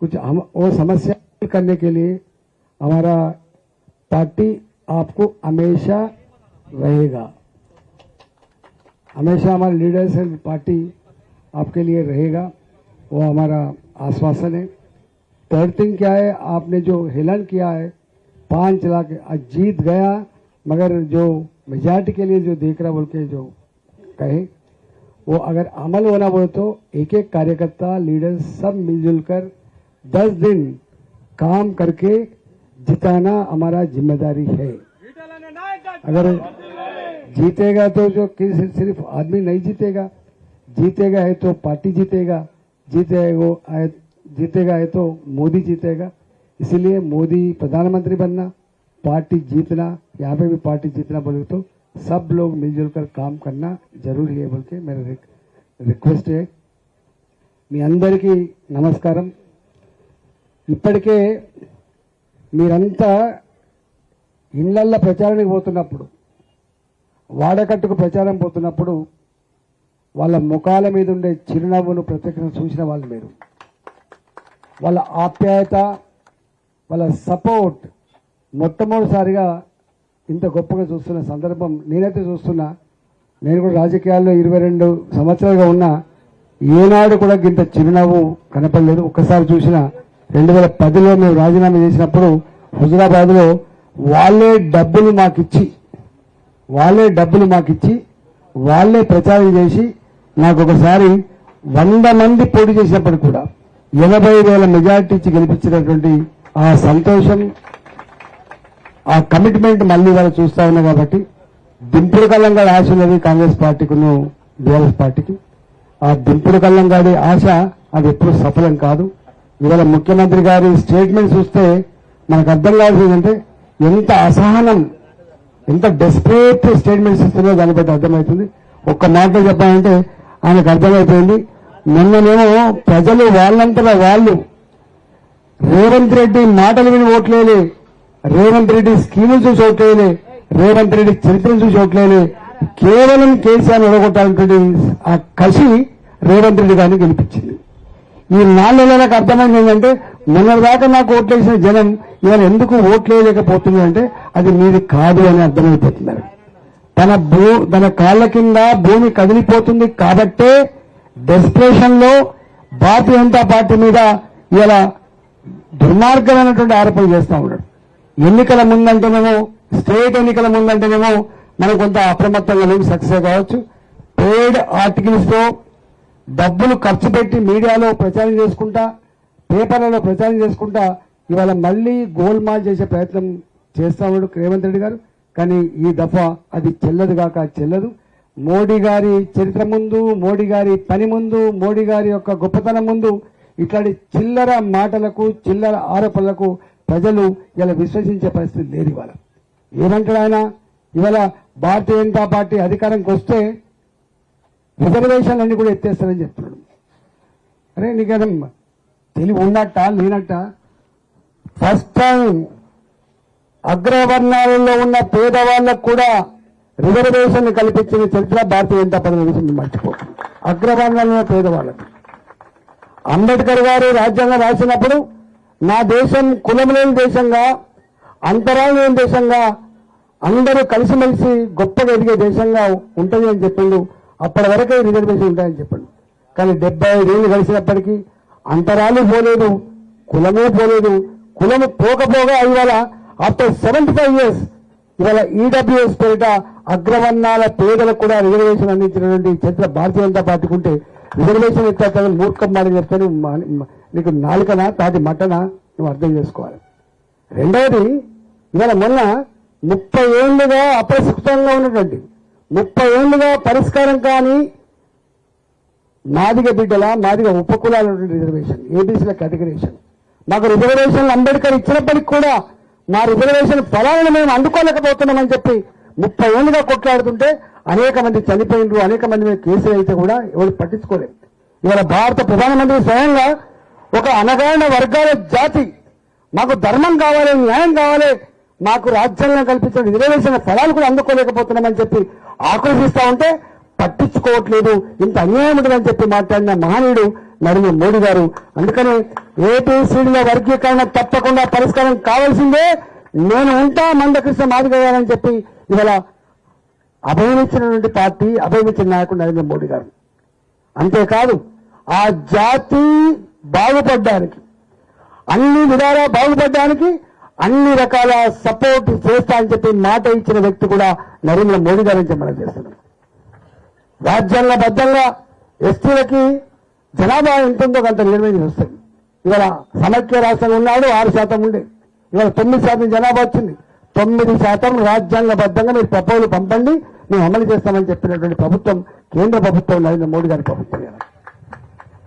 कुछ हम वो समस्या करने के लिए हमारा पार्टी आपको हमेशा रहेगा। हमेशा हमारे लीडर्स एंड पार्टी आपके लिए रहेगा। वो हमारा आश्वासन है। थर्ड थिंग क्या है? आपने जो हेलन किया है, पाँच लाख जीत गया, मगर जो मेजॉरिटी के लिए जो देख रहा बोल के जो कहे, वो अगर अमल होना बोले तो एक एक कार्यकर्ता लीडर सब मिलजुल कर दस दिन काम करके जिताना हमारा ज़िम्मेदारी है। अगर जीतेगा तो जो सिर्फ़ आदमी नहीं जीतेगा। जीतेगा है तो पार्टी जीतेगा। जीतेगा वो जीतेगा है तो मोदी जीतेगा। इसलिए मोदी प्रधानमंत्री बनना, पार्टी जीतना, यहाँ पे भी पार्टी जीतना बोले तो सब लोग मिलजुल कर काम करना ज़रूरी है बोल के मेरा रिक्वेस्ट है। मैं अंदर की नमस्कार ఇప్పటికే మీరంతా ఇళ్ళల్లో ప్రచారానికి పోతున్నప్పుడు వాడకట్టుకు ప్రచారం పోతున్నప్పుడు వాళ్ళ ముఖాల మీద ఉండే చిరునవ్వును ప్రత్యక్షంగా చూసిన వాళ్ళు మీరు వాళ్ళ ఆప్యాయత వాళ్ళ సపోర్ట్ మొట్టమొదటిసారిగా ఇంత గొప్పగా చూస్తున్న సందర్భం నేనైతే చూస్తున్నా. నేను కూడా రాజకీయాల్లో ఇరవై రెండు సంవత్సరాలుగా ఉన్నా. ఏనాడు కూడా ఇంత చిరునవ్వు కనపడలేదు. ఒక్కసారి చూసిన రెండు వేల పదిలో మేము రాజీనామా చేసినప్పుడు హుజురాబాద్లో వాళ్ళే డబ్బులు మాకిచ్చి వాళ్ళే డబ్బులు మాకిచ్చి వాళ్ళే ప్రచారం చేసి నాకు ఒకసారి వంద మంది పోటీ చేసినప్పుడు కూడా ఎనభై వేల మెజార్టీ ఇచ్చి గెలిపించినటువంటి ఆ సంతోషం ఆ కమిట్మెంట్ మళ్ళీ వాళ్ళు చూస్తా ఉన్నా కాబట్టి దింపుడు కల్లంగాడి ఆశ ఉన్నది కాంగ్రెస్ పార్టీకును బీఆర్ఎస్ పార్టీకి. ఆ దింపుడు కల్లంగాడి ఆశ అది ఎప్పుడు సఫలం కాదు. ఇవాళ ముఖ్యమంత్రి గారి స్టేట్మెంట్ చూస్తే మనకు అర్థం కావాల్సిందంటే ఎంత అసహనం ఎంత డెస్పరేట్ స్టేట్మెంట్స్ ఇస్తున్నాయో దాన్ని బట్టి అర్థమవుతుంది. ఒక్క మాటలో చెప్పాలంటే ఆయనకు అర్థమైపోయింది. నిన్ననేమో ప్రజలు వాళ్ళంతటా వాళ్ళు రేవంత్ రెడ్డి మాటలు విని ఓట్లేలే రేవంత్ రెడ్డి స్కీములు చూసి ఓట్లేలే రేవంత్ రెడ్డి చరిత్రను చూసి ఓట్లేలే కేవలం కేసీఆర్ ఓడగొట్టాలన్నటువంటి ఆ కసి రేవంత్ రెడ్డి గారిని గెలిపించింది. ఈ నాలుగు నాకు అర్థమైంది ఏంటంటే దాకా నాకు ఓట్లేసిన జనం ఇవాళ ఎందుకు ఓట్లేయలేకపోతుంది అంటే అది మీది కాదు అని అర్థమైపోతున్నారు. తన భూ తన కాళ్ళ కింద భూమి కదిలిపోతుంది కాబట్టే డెస్పరేషన్లో భారతీయ జనతా పార్టీ మీద ఇలా దుర్మార్గమైనటువంటి ఆరోపణలు చేస్తూ ఉన్నాడు. ఎన్నికల ముందంటేనేమో స్టేట్ ఎన్నికల ముందంటేనేమో మనం కొంత అప్రమత్తంగా లేని సక్సెస్ కావచ్చు. పేడ్ ఆర్టికల్స్తో డబ్బులు ఖర్చు పెట్టి మీడియాలో ప్రచారం చేసుకుంటా పేపర్లలో ప్రచారం చేసుకుంటా ఇవాళ మళ్ళీ గోల్మాల్ చేసే ప్రయత్నం చేస్తా ఉన్నాడు రేవంత్ రెడ్డి గారు. కానీ ఈ దఫా అది చెల్లదు కాక చెల్లదు. మోడీ గారి చరిత్ర ముందు మోడీ గారి పని ముందు మోడీ గారి యొక్క గొప్పతనం ముందు ఇట్లాంటి చిల్లర మాటలకు చిల్లర ఆరోపణలకు ప్రజలు ఇలా విశ్వసించే పరిస్థితి లేదు ఇవాళ. ఏమంటాడు ఆయన? ఇవాళ భారతీయ జనతా పార్టీ అధికారంకి వస్తే రిజర్వేషన్లన్నీ కూడా ఎత్తేస్తారని చెప్తున్నాడు. అరే నీకేదమ్మా తెలివి ఉన్నట్ట లేనట్ట? ఫస్ట్ టైం అగ్రవర్ణాలలో ఉన్న పేదవాళ్ళకు కూడా రిజర్వేషన్లు కల్పించిన చరిత్ర భారతీయ జనతా పార్టీ విషయం మర్చిపో అగ్రవర్ణాలలో ఉన్న పేదవాళ్ళకు. అంబేద్కర్ గారు రాజ్యాంగం రాసినప్పుడు నా దేశం కులం లేని దేశంగా అంతరాలు లేని దేశంగా అందరూ కలిసిమెలిసి గొప్పగా ఎదిగే దేశంగా ఉంటుంది అని చెప్పిండు అప్పటి వరకే రిజర్వేషన్ ఉంటాయని చెప్పండి. కానీ డెబ్బై ఐదేళ్ళు కలిసినప్పటికీ అంతరాలు పోలేదు కులమే పోలేదు కులము పోకపోగా ఇవాళ ఆఫ్టర్ సెవెంటీ ఫైవ్ ఇయర్స్ ఇవాళ ఈడబ్ల్యూఎస్ పేరిట అగ్రవర్ణాల పేదలకు కూడా రిజర్వేషన్ అందించినటువంటి చరిత్ర భారతీయ జనతా పార్టీకి ఉంటే రిజర్వేషన్ ఎత్తే మూర్ఖం మాట చెప్తాను నీకు నాలుకనా తాటి మట్టనా నువ్వు అర్థం చేసుకోవాలి. రెండవది ఇవాళ మొన్న ముప్పై ఏళ్ళుగా అప్రస్తుతంగా ఉన్నటువంటి ముప్పై ఏళ్ళుగా పరిష్కారం కానీ మాదిగ బిడ్డల మాదిగ ఉపకులాల రిజర్వేషన్ ఏబీసీల కేటగిరేషన్ మాకు రిజర్వేషన్ అంబేద్కర్ ఇచ్చినప్పటికి కూడా మా రిజర్వేషన్ ఫలాలను మేము అందుకోలేకపోతున్నామని చెప్పి ముప్పై ఏళ్ళుగా కొట్లాడుతుంటే అనేక మంది చనిపోయినరు అనేక మంది మీద కేసులు అయితే కూడా ఎవరు పట్టించుకోలేదు. ఇవాళ భారత ప్రధానమంత్రి స్వయంగా ఒక అనగాయన వర్గాల జాతి మాకు ధర్మం కావాలి న్యాయం కావాలి మాకు రాజ్యాంగం కల్పించిన రిజర్వేషన్ ఫలాలు కూడా అందుకోలేకపోతున్నామని చెప్పి ఆక్రోశిస్తా ఉంటే పట్టించుకోవట్లేదు. ఇంత అన్యాయం ఉంటుందని చెప్పి మాట్లాడిన మహనీయుడు నరేంద్ర మోడీ గారు. అందుకని ఏపీసీడీల వర్గీకరణ తప్పకుండా పరిష్కారం కావాల్సిందే. నేను ఉంటా మందకృష్ణ మాదిగయ్యాలని చెప్పి ఇవాళ అభయమిచ్చినటువంటి పార్టీ అభయమిచ్చిన నాయకుడు నరేంద్ర మోడీ గారు. అంతేకాదు ఆ జాతి బాగుపడ్డానికి అన్ని విధాలా బాగుపడ్డానికి అన్ని రకాల సపోర్ట్ చేస్తా అని చెప్పి మాట ఇచ్చిన వ్యక్తి కూడా నరేంద్ర మోడీ గారు అని మనం చేస్తున్నాం. రాజ్యాంగబద్ధంగా ఎస్టీలకి జనాభా ఉంటుందో కొంత నిర్ణయం వస్తుంది. ఇవాళ సమైక్య రాష్ట్రంగా ఉన్నాడు ఆరు శాతం ఉండే. ఇవాళ తొమ్మిది శాతం జనాభా వచ్చింది. తొమ్మిది శాతం రాజ్యాంగబద్ధంగా మీరు ప్రపోజల్ పంపండి మేము అమలు చేస్తామని చెప్పినటువంటి ప్రభుత్వం కేంద్ర ప్రభుత్వం నరేంద్ర మోడీ గారి ప్రభుత్వం. ఇవాళ.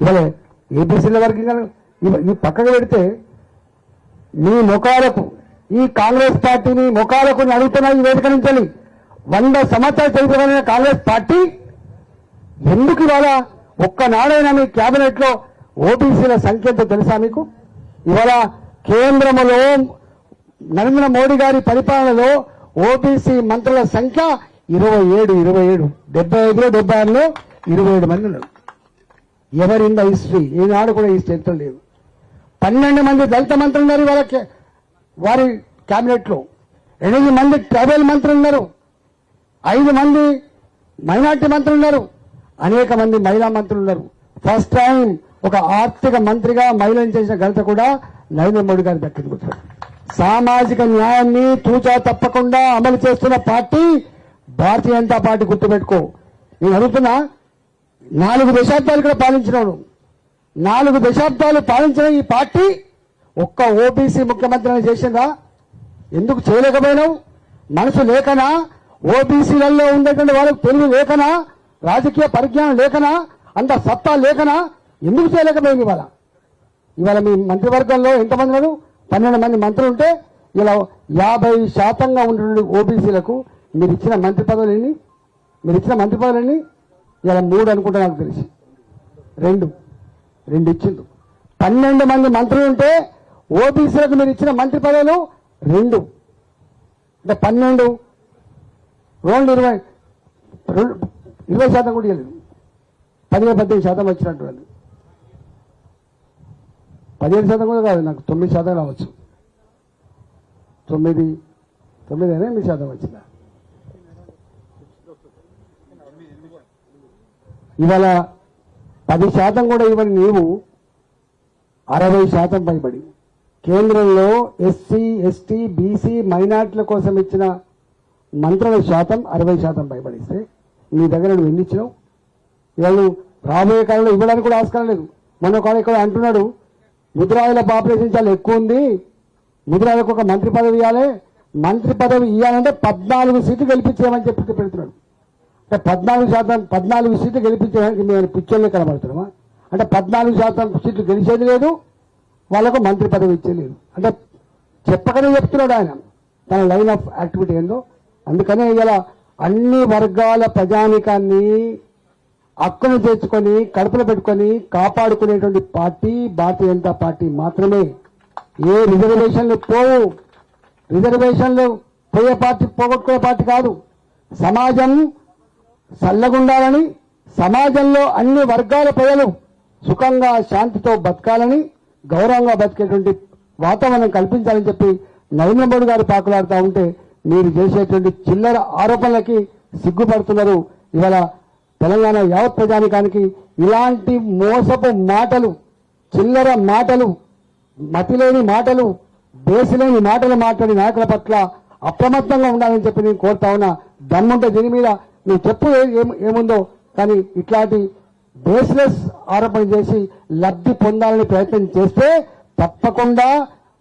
ఇవాళ ఏబీసీల వర్గీకరణ ఈ పక్కకు పెడితే మీ ముఖాలకు ఈ కాంగ్రెస్ పార్టీని ముఖాలకు నేను అడుగుతున్నా ఈ వేదిక నుంచి వంద సంవత్సరాల చరిత్రమైన కాంగ్రెస్ పార్టీ ఎందుకు ఇవాళ ఒక్కనాడైనా మీ కేబినెట్లో ఓబీసీల సంఖ్య ఎంతో తెలుసా మీకు? ఇవాళ కేంద్రములో నరేంద్ర మోడీ గారి పరిపాలనలో ఓబీసీ మంత్రుల సంఖ్య ఇరవై ఏడు ఇరవై ఏడు. డెబ్బై ఐదులో డెబ్బై ఆరులో ఇరవై ఏడు మంది ఉన్నారు. ఎవరింద హిస్టరీ? ఈనాడు కూడా ఈ చరిత్ర లేదు. పన్నెండు మంది దళిత మంత్రులు ఉన్నారు ఇవాళ వారి కేబినెట్లో ఎనిమిది మంది ట్రైబల్ మంత్రులు ఉన్నారు. ఐదు మంది మైనార్టీ మంత్రులు ఉన్నారు. అనేక మంది మహిళా మంత్రులు ఉన్నారు. ఫస్ట్ టైం ఒక ఆర్థిక మంత్రిగా మహిళను చేసిన ఘనత కూడా నరేంద్ర మోడీ గారు దక్కింది సామాజిక న్యాయాన్ని తూచా తప్పకుండా అమలు చేస్తున్న పార్టీ భారతీయ జనతా పార్టీ గుర్తుపెట్టుకో. నేను అడుగుతున్నా నాలుగు దశాబ్దాలు కూడా పాలించినాడు. నాలుగు దశాబ్దాలు పాలించిన ఈ పార్టీ ఒక్క ఓబీసీ ముఖ్యమంత్రిని చేసిందా? ఎందుకు చేయలేకపోయినావు? మనసు లేకనా? ఓబీసీలలో ఉండేటువంటి వాళ్ళకు తెలుగు లేకనా? రాజకీయ పరిజ్ఞానం లేకనా? అంత సత్తా లేకనా? ఎందుకు చేయలేకపోయింది ఇవాళ? ఇవాళ మీ మంత్రివర్గంలో ఎంతమంది ఉన్నారు? పన్నెండు మంది మంత్రులు ఉంటే ఇలా యాభై శాతంగా ఉన్నటువంటి ఓబీసీలకు మీరు ఇచ్చిన మంత్రి పదవులు మీరు ఇచ్చిన మంత్రి పదవులు ఇలా మూడు అనుకుంటా నాకు తెలిసి. రెండు. రెండు ఇచ్చిండు. పన్నెండు మంది మంత్రులు ఉంటే ఓబీసీలకు మీరు ఇచ్చిన మంత్రి పదవులు రెండు. అంటే పన్నెండు. రెండు ఇరవై రెండు ఇరవై శాతం కూడా ఇవ్వలేదు పదిహేను పద్దెనిమిది శాతం వచ్చినట్టు వాళ్ళు. పదిహేను శాతం కూడా కాదు నాకు తొమ్మిది శాతం రావచ్చు. తొమ్మిది తొమ్మిది అయినా ఎనిమిది శాతం వచ్చిందా? ఇవాళ పది శాతం కూడా ఇవ్వని నీవు అరవై శాతం పైబడి. కేంద్రంలో ఎస్సీ ఎస్టీ బీసీ మైనార్టీల కోసం ఇచ్చిన మంత్రుల శాతం అరవై శాతం పైబడిస్తే నీ దగ్గర నువ్వు ఎన్ని ఇచ్చినావు? ఇవాళ రాబోయే కాలంలో ఇవ్వడానికి కూడా ఆస్కారం లేదు. మొన్న ఒక ఇక్కడ అంటున్నాడు ముద్రాయిల పాపులేషన్ చాలా ఎక్కువ ఉంది. ముద్రాయిలకు ఒక మంత్రి పదవి ఇవ్వాలి. మంత్రి పదవి ఇవ్వాలంటే పద్నాలుగు సీట్లు గెలిపించామని చెప్పి పెడుతున్నాడు. అంటే పద్నాలుగు శాతం పద్నాలుగు సీట్లు గెలిపించడానికి మేము పిక్చర్లో కనబడుతున్నామా? అంటే పద్నాలుగు శాతం సీట్లు గెలిచేది లేదు వాళ్ళకు మంత్రి పదవి ఇచ్చేది లేదు. అంటే చెప్పకనే చెప్తున్నాడు ఆయన తన లైన్ ఆఫ్ యాక్టివిటీ ఏందో. అందుకనే ఇలా అన్ని వర్గాల ప్రజానికాన్ని హక్కును తెచ్చుకొని కడుపులో పెట్టుకొని కాపాడుకునేటువంటి పార్టీ భారతీయ జనతా పార్టీ మాత్రమే. ఏ రిజర్వేషన్లు పోవు. రిజర్వేషన్లు పోయే పార్టీ పోగొట్టుకునే పార్టీ కాదు. సమాజం చల్లగుండాలని సమాజంలో అన్ని వర్గాల ప్రజలు సుఖంగా శాంతితో బతకాలని గౌరవంగా బతికేటువంటి వాతావరణం కల్పించాలని చెప్పి నరేంద్ర మోడీ గారు పాకులాడుతూ ఉంటే మీరు చేసేటువంటి చిల్లర ఆరోపణలకి సిగ్గుపడుతున్నారు. ఇవాళ తెలంగాణ యావత్ ప్రజానికానికి ఇలాంటి మోసపు మాటలు చిల్లర మాటలు మతిలేని మాటలు దేశలేని మాటలు మాట్లాడి నాయకుల పట్ల అప్రమత్తంగా ఉండాలని చెప్పి నేను కోరుతా ఉన్నా. దమ్ముంటే దీని మీద నువ్వు చెప్పు ఏం- ఏముందో. కానీ ఇట్లాంటి బేస్లెస్ ఆరోపణ చేసి లబ్ధి పొందాలని ప్రయత్నం చేస్తే తప్పకుండా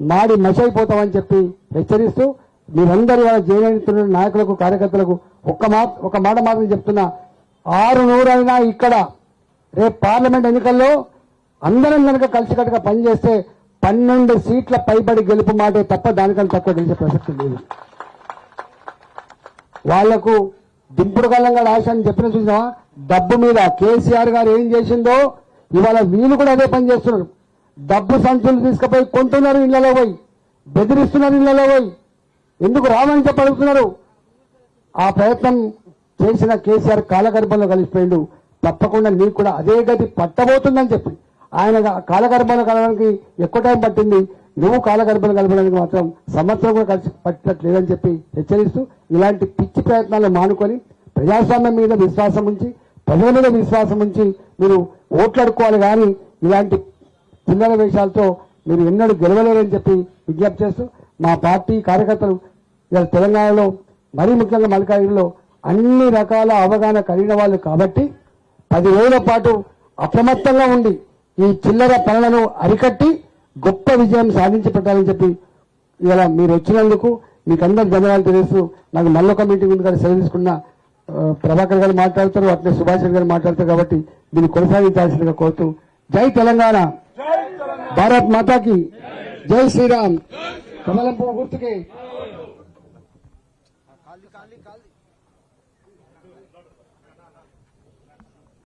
మాడి మషైపోతామని చెప్పి హెచ్చరిస్తూ మీరందరూ వాళ్ళ జైలుతున్న నాయకులకు కార్యకర్తలకు ఒక్క మా ఒక మాట మాత్రం చెప్తున్నా. ఆరు నూరైనా ఇక్కడ రేపు పార్లమెంట్ ఎన్నికల్లో అందరం కనుక కలిసికట్టుగా పనిచేస్తే పన్నెండు సీట్ల పైబడి గెలుపు మాటే తప్ప దానికన్నా తక్కువ గెలిచే ప్రసక్తి లేదు. వాళ్ళకు దింపుడు కళ్ళంగా ఆశ అని చెప్పిన చూసినా డబ్బు మీద కేసీఆర్ గారు ఏం చేసిందో ఇవాళ వీళ్ళు కూడా అదే పని చేస్తున్నారు. డబ్బు సంచులు తీసుకుపోయి కొంటున్నారు ఇళ్ళలో పోయి బెదిరిస్తున్నారు ఇళ్ళలో పోయి. ఎందుకు రావని చెప్పి అడుగుతున్నారు? ఆ ప్రయత్నం చేసిన కేసీఆర్ కాలగర్భంలో కలిసిపోయిండు. తప్పకుండా నీకు కూడా అదే గతి పట్టబోతుందని చెప్పి. ఆయన కాలగర్భాలు కలవడానికి ఎక్కువ టైం పట్టింది. నువ్వు కాలగర్భాలు కలపడానికి మాత్రం సంవత్సరం కూడా కలిసి పట్టినట్లేదని చెప్పి హెచ్చరిస్తూ ఇలాంటి పిచ్చి ప్రయత్నాలు మానుకొని ప్రజాస్వామ్యం మీద విశ్వాసం ఉంచి ప్రజల మీద విశ్వాసం ఉంచి మీరు ఓట్లాడుకోవాలి కానీ ఇలాంటి చిల్లర వేషాలతో మీరు ఎన్నడూ గెలవలేరని చెప్పి విజ్ఞప్తి చేస్తూ మా పార్టీ కార్యకర్తలు ఇలా తెలంగాణలో మరీ ముఖ్యంగా మల్కాగిరిలో అన్ని రకాల అవగాహన కలిగిన వాళ్ళు కాబట్టి పది రోజుల పాటు అప్రమత్తంగా ఉండి ఈ చిల్లర పనులను అరికట్టి గొప్ప విజయం సాధించి పెట్టాలని చెప్పి ఇలా మీరు వచ్చినందుకు మీకు అందరు ధన్యవాదాలు తెలియస్తూ నాకు మళ్ళొక మీటింగ్ ఉంది కానీ సెలవు తీసుకున్న ప్రభాకర్ గారు మాట్లాడతారు అట్లే సుభాష్ గారు మాట్లాడతారు కాబట్టి దీన్ని కొనసాగించాల్సిందిగా కోరుతూ జై తెలంగాణ. భారత్ మాతాకి జై శ్రీరామ్. కమలం పువ్వు గుర్తుకి.